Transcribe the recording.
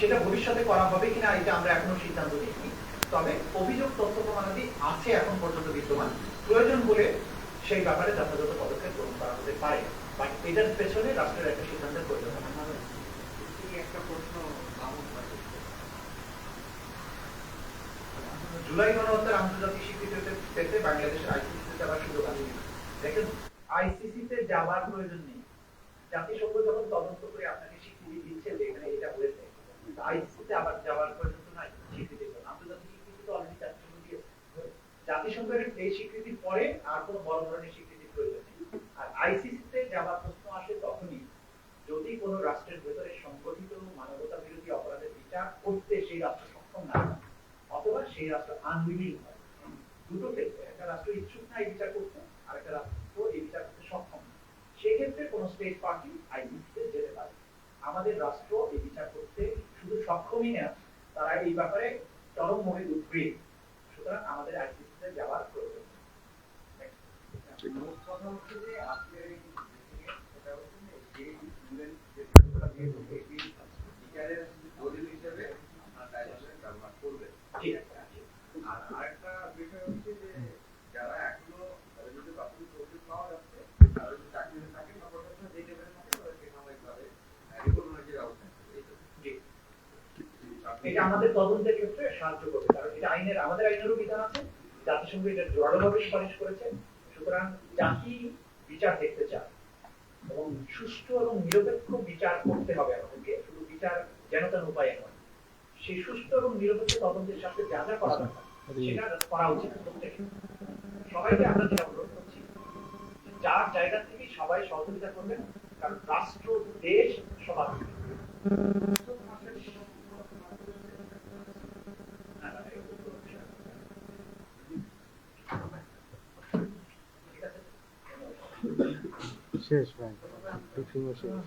সেটা ভবিষ্যতে করা হবে কিনা এটা আমরা এখনও সিদ্ধান্ত নিইনি। তবে অভিযোগ তথ্য প্রমাণাদি আছে এখন পর্যন্ত বিদ্যমান। প্রয়োজন বলে সেই ব্যাপারে যথাযথ পদক্ষেপ গ্রহণ করা হতে পারে। বাট এটার পেছনে রাষ্ট্রের একটা সিদ্ধান্তের প্রয়োজন হবে। একটা প্রশ্ন জুলাই গণহত্যার আন্তর্জাতিক স্বীকৃতি পেতে- বাংলাদেশের আইসিসিতে যাওয়ার সুযোগ আমি। দেখেন আইসিসিতে যাওয়ার প্রয়োজন নেই। জাতিসংঘ যখন তদন্ত করে আপনাকে স্বীকৃতি দিচ্ছে যে এখানে এটা হয়েছে আইসিসিতে আবার যাওয়ার প্রয়োজন তো নাই স্বীকৃতির জন্য আন্তর্জাতিক স্বীকৃতি তো অলরেডি জাতিসংঘ দিয়েছে জাতিসংঘের এই স্বীকৃতির পরে আর কোনো বড় ধরনের স্বীকৃতির প্রয়োজন নেই। আর আইসিসিতে যাওয়ার প্রশ্ন আসে তখনই যদি কোনো রাষ্ট্রের ভেতরে সংগঠিত মানবতা বিরোধী অপরাধের বিচার করতে সেই রাষ্ট্র সক্ষম না অথবা সেই রাষ্ট্র আনউইলিং হয়, দুটো ক্ষেত্রে, একটা রাষ্ট্র ইচ্ছুক না এই বিচার করতে আর একটা রাষ্ট্র এই বিচার করতে সক্ষম না। সেক্ষেত্রে কোনো স্টেট পার্টি আইসিসিতে যেতে পারে। আমাদের রাষ্ট্র এই বিচার করতে শুধু সক্ষমই না, তারা এই ব্যাপারে চরম মনে উদ্বেগ সুতরাং আমাদের আইসিসিতে যাওয়ার প্রয়োজন নেই। কথা হচ্ছে যে আজকের সেটা হচ্ছে যে যে স্টুডেন্ট যে তথ্যটা দিয়েছে এটি টিচারের দলিল হিসেবে আপনার ডাইরেকশনে ব্যবহার করবেন ঠিক আছে আছে। আর আরেকটা বিষয় হচ্ছে যে যারা এখনও তাদের যদি প্রাথমিক পাওয়া যাচ্ছে তারা যদি চাকরিতে থাকে বা প্রশাসন যে লেভেলে থাকে তাদেরকে সাময়িকভাবে রিকগনাইজের ব্যবস্থা। এটা আমাদের তদন্তের ক্ষেত্রে সাহায্য করবে কারণ এটা আইনের আমাদের আইনেরও বিধান আছে জাতিসংঘ এটা জোরালোভাবে সুপারিশ করেছে। সুতরাং জাতি বিচার দেখতে চায় এবং সুষ্ঠু এবং নিরপেক্ষ বিচার করতে হবে আমাদেরকে। শুধু বিচার যেন তেন উপায়ে নয় সেই সুষ্ঠু এবং নিরপেক্ষ তদন্তের সাথে যা যা করা দরকার সেটা করা উচিত প্রত্যেকে সবাইকে আমরা যেটা অনুরোধ করছি যার জায়গা থেকে সবাই সহযোগিতা করবেন কারণ রাষ্ট্র দেশ সবার। শেষ ভাই। ব্রিফিংও শেষ